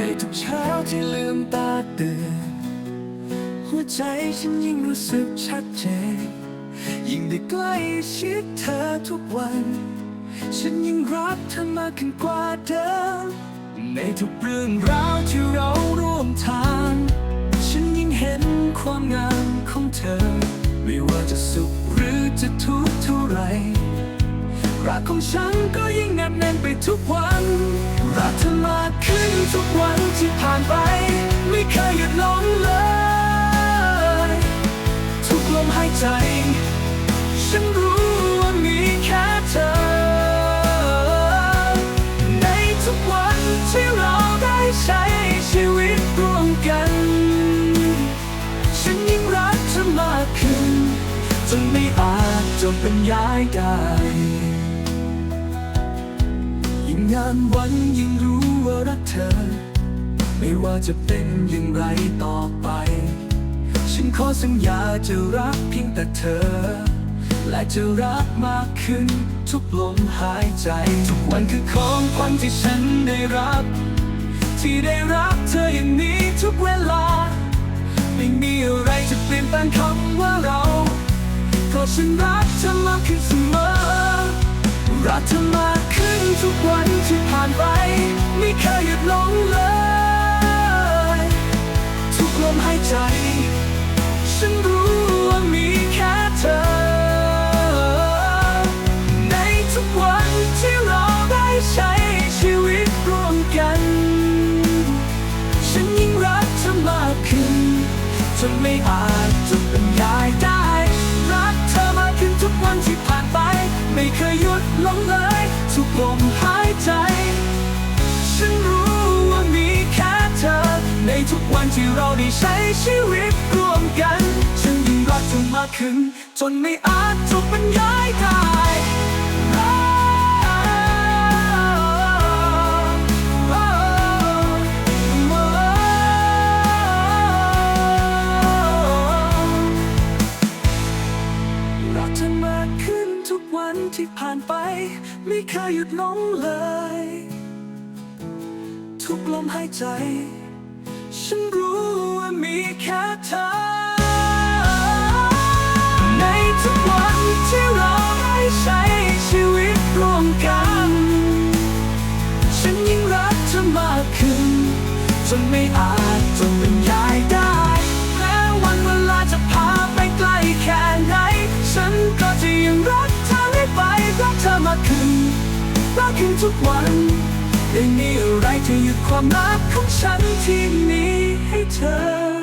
ในทุกเช้าที่ลืมตาตื่น หัวใจฉันยิ่งรู้สึกชัดเจน ยิ่งได้ใกล้ชิดเธอทุกวัน ฉันยิ่งรักเธอมากขึ้นกว่าเดิม ในทุกเรื่องราวที่เราร่วมทาง ฉันยิ่งเห็นความงามของเธอ ไม่ว่าจะสุขหรือจะทุกข์เท่าไรรักของฉันก็ยิ่งแนบแน่นไปทุกวัน รักเธอมากขึ้นทุกวันที่ผ่านไป ไม่เคยหยุดลงเลย ทุกลมหายใจ ฉันรู้ว่ามีแค่เธอ ในทุกวันที่เราได้ใช้ชีวิตร่วมกัน ฉันยิ่งรักเธอมากขึ้น จนไม่อาจจะบรรยายได้ งานวันยิ่งรู้ว่ารักเธอ ไม่ว่าจะเป็นอย่างไรต่อไป ฉันขอสัญญาจะรักเพียงแต่เธอ และจะรักมากขึ้นทุกลมหายใจ ทุกวันคือของขวัญที่ฉันได้รับ ที่ได้รักเธออย่างนี้ทุกเวลา ไม่มีอะไรจะเปลี่ยนแปลงคำว่าเราเพราะฉันรักเธอมากขึ้นเสมอรักเธอมา ทุกวันที่ผ่านไป ไม่เคยหยุดลงเลย ทุกลมหายใจ ฉันรู้ว่ามีแค่เธอ ในทุกวันที่เราได้ใช้ชีวิตร่วมกัน ฉันยิ่งรักเธอมากขึ้นจนไม่อาจ ลงเลยทุกลมหายใจ ฉันรู้ว่ามีแค่เธอ ในทุกวันที่เราได้ใช้ชีวิตร่วมกัน ฉันยิ่งรักเธอมากขึ้น จนไม่อาจจบบรรยาย วันที่ผ่านไป ไม่เคยหยุดลงเลย ทุกลมหายใจ ฉันรู้ว่ามีแค่เธอ ในทุกวันที่เราได้ใช้ชีวิตร่วมกัน ฉันยิ่งรักเธอมากขึ้น จนไม่อาจจะบรรยายได้แม้วันเวลาจะพาไปไกลแค่ไหน ฉันก็จะยังรักากขึ้นมากขึ้นทุกวันไม่มีอะไรที่หยุดความรักของฉันที่มีให้เธอ